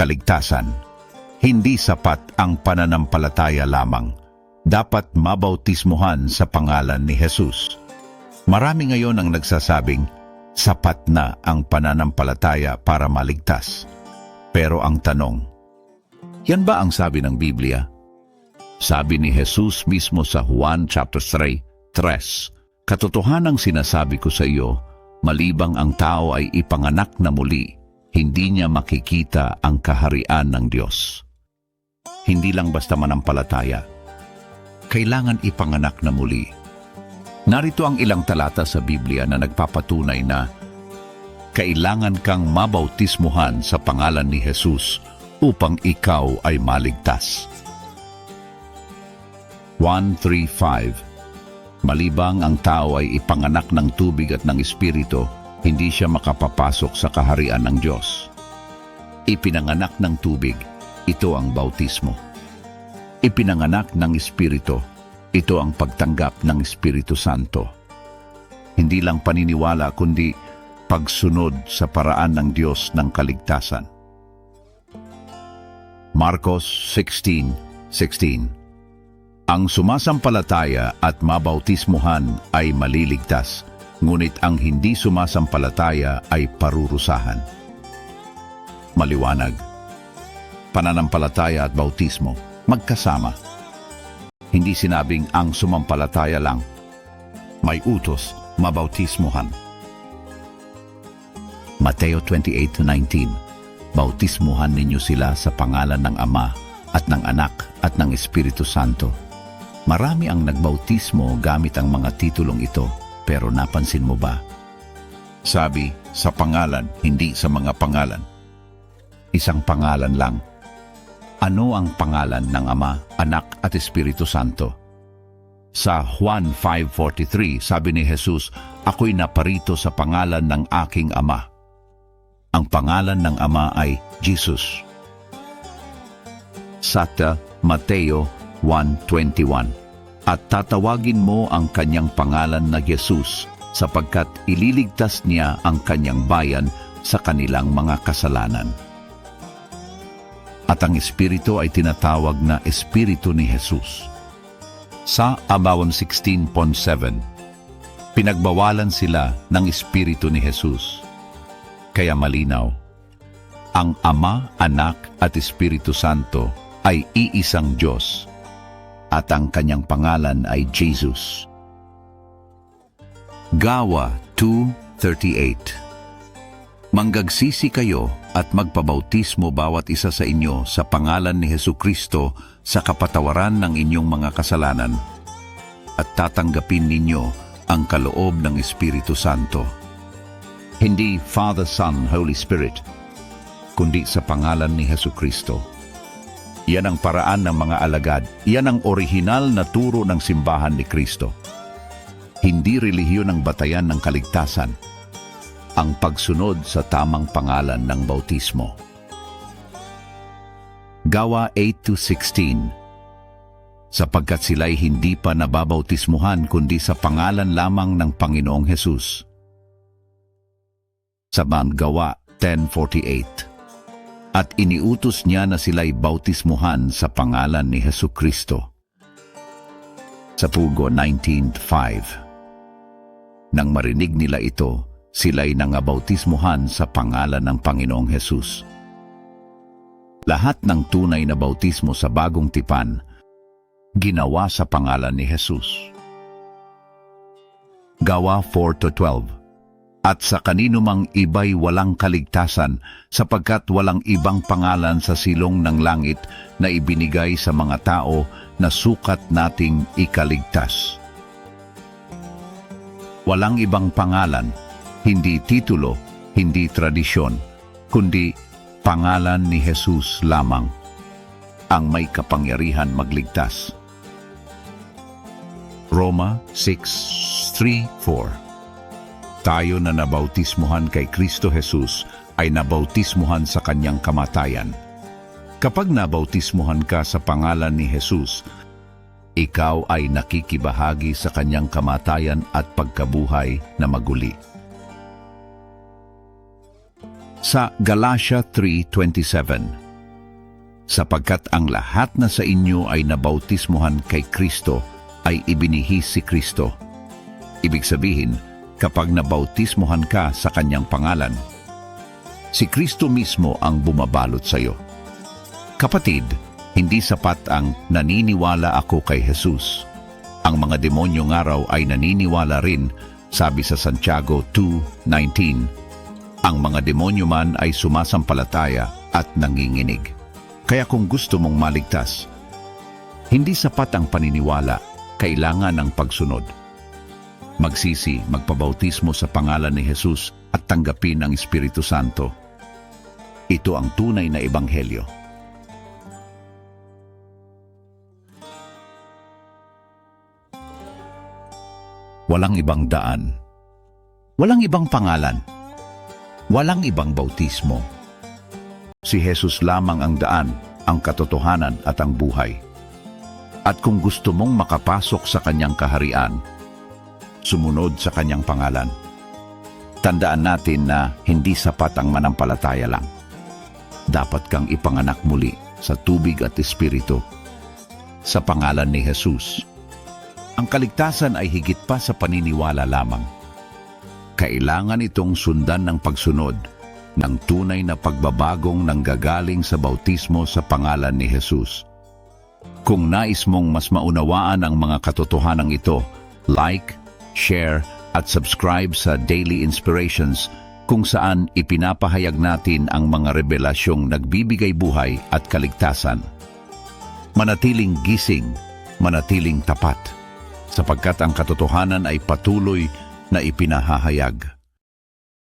kaligtasan. Hindi sapat ang pananampalataya lamang. Dapat mabautismuhan sa pangalan ni Jesus. Marami ngayon ang nagsasabing, sapat na ang pananampalataya para maligtas. Pero ang tanong, yan ba ang sabi ng Biblia? Sabi ni Jesus mismo sa Juan chapter 3, 3, Katotohanang sinasabi ko sa iyo, malibang ang tao ay ipanganak na muli, hindi niya makikita ang kaharian ng Diyos. Hindi lang basta manampalataya. Kailangan ipanganak na muli. Narito ang ilang talata sa Biblia na nagpapatunay na kailangan kang mabautismuhan sa pangalan ni Jesus upang ikaw ay maligtas. 135 Malibang ang tao ay ipanganak ng tubig at ng espiritu, hindi siya makapapasok sa kaharian ng Diyos. Ipinanganak ng tubig, ito ang bautismo. Ipinanganak ng espiritu, ito ang pagtanggap ng Espiritu Santo. Hindi lang paniniwala kundi pagsunod sa paraan ng Diyos ng kaligtasan. Marcos 16:16 Ang sumasampalataya at mabautismuhan ay maliligtas, ngunit ang hindi sumasampalataya ay parurusahan. Maliwanag. Pananampalataya at bautismo magkasama. Hindi sinabing ang sumampalataya lang. May utos, mabautismuhan. Mateo 28:19 Bautismuhan ninyo sila sa pangalan ng Ama at ng Anak at ng Espiritu Santo. Marami ang nagbautismo gamit ang mga titulong ito, pero napansin mo ba? Sabi, sa pangalan, hindi sa mga pangalan. Isang pangalan lang. Ano ang pangalan ng Ama, Anak at Espiritu Santo? Sa Juan 5.43, sabi ni Jesus, Ako'y naparito sa pangalan ng aking Ama. Ang pangalan ng Ama ay Jesus. Sata Mateo 1.21 At tatawagin mo ang kanyang pangalan na Jesus sapagkat ililigtas niya ang kanyang bayan sa kanilang mga kasalanan. At ang Espiritu ay tinatawag na Espiritu ni Jesus. Sa Abawan 16.7 Pinagbawalan sila ng Espiritu ni Jesus. Kaya malinaw, ang Ama, Anak at Espiritu Santo ay iisang Diyos at ang kanyang pangalan ay Jesus. Gawa 2.38 Manggagsisi kayo at magpabautismo bawat isa sa inyo sa pangalan ni Hesu Kristo sa kapatawaran ng inyong mga kasalanan at tatanggapin ninyo ang kaloob ng Espiritu Santo. Hindi Father, Son, Holy Spirit, kundi sa pangalan ni Hesu Kristo. Yan ang paraan ng mga alagad. Yan ang orihinal na turo ng simbahan ni Kristo. Hindi relihiyon ang batayan ng kaligtasan. Ang pagsunod sa tamang pangalan ng bautismo. Gawa 8-16 Sapagkat sila'y hindi pa nababautismuhan kundi sa pangalan lamang ng Panginoong Hesus. Sa Gawa 10.48 At iniutos niya na sila'y bautismuhan sa pangalan ni Hesu Kristo. Sa Pugo 19.5 Nang marinig nila ito, sila'y nangabautismuhan sa pangalan ng Panginoong Hesus. Lahat ng tunay na bautismo sa bagong tipan, ginawa sa pangalan ni Jesus. Gawa 4-12 At sa kanino mang iba'y walang kaligtasan sapagkat walang ibang pangalan sa silong ng langit na ibinigay sa mga tao na sukat nating ikaligtas. Walang ibang pangalan, hindi titulo, hindi tradisyon, kundi pangalan ni Jesus lamang ang may kapangyarihan magligtas. Roma 6.3.4 Tayo na nabautismuhan kay Kristo Jesus ay nabautismuhan sa kanyang kamatayan. Kapag nabautismuhan ka sa pangalan ni Jesus, ikaw ay nakikibahagi sa kanyang kamatayan at pagkabuhay na maguli. Sa Galatia 3.27 sapagkat ang lahat na sa inyo ay nabautismuhan kay Kristo ay ibinihis si Kristo. Ibig sabihin, kapag nabautismuhan ka sa kanyang pangalan, si Kristo mismo ang bumabalot sa iyo. Kapatid, hindi sapat ang naniniwala ako kay Jesus. Ang mga demonyo ngaraw ay naniniwala rin, sabi sa Santiago 2.19. Ang mga demonyo man ay sumasampalataya at nanginginig. Kaya kung gusto mong maligtas, hindi sapat ang paniniwala, kailangan ng pagsunod. Magsisi, magpabautismo sa pangalan ni Jesus at tanggapin ang Espiritu Santo. Ito ang tunay na ebanghelyo. Walang ibang daan. Walang ibang pangalan. Walang ibang bautismo. Si Jesus lamang ang daan, ang katotohanan at ang buhay. At kung gusto mong makapasok sa kanyang kaharian, sumunod sa kanyang pangalan. Tandaan natin na hindi sapat ang manampalataya lang. Dapat kang ipanganak muli sa tubig at espiritu sa pangalan ni Jesus. Ang kaligtasan ay higit pa sa paniniwala lamang. Kailangan itong sundan ng pagsunod ng tunay na pagbabagong nanggagaling sa bautismo sa pangalan ni Jesus. Kung nais mong mas maunawaan ang mga katotohanan ito, like, share, at subscribe sa Daily Inspirations kung saan ipinapahayag natin ang mga revelasyong nagbibigay buhay at kaligtasan. Manatiling gising, manatiling tapat, sapagkat ang katotohanan ay patuloy na ipinahahayag.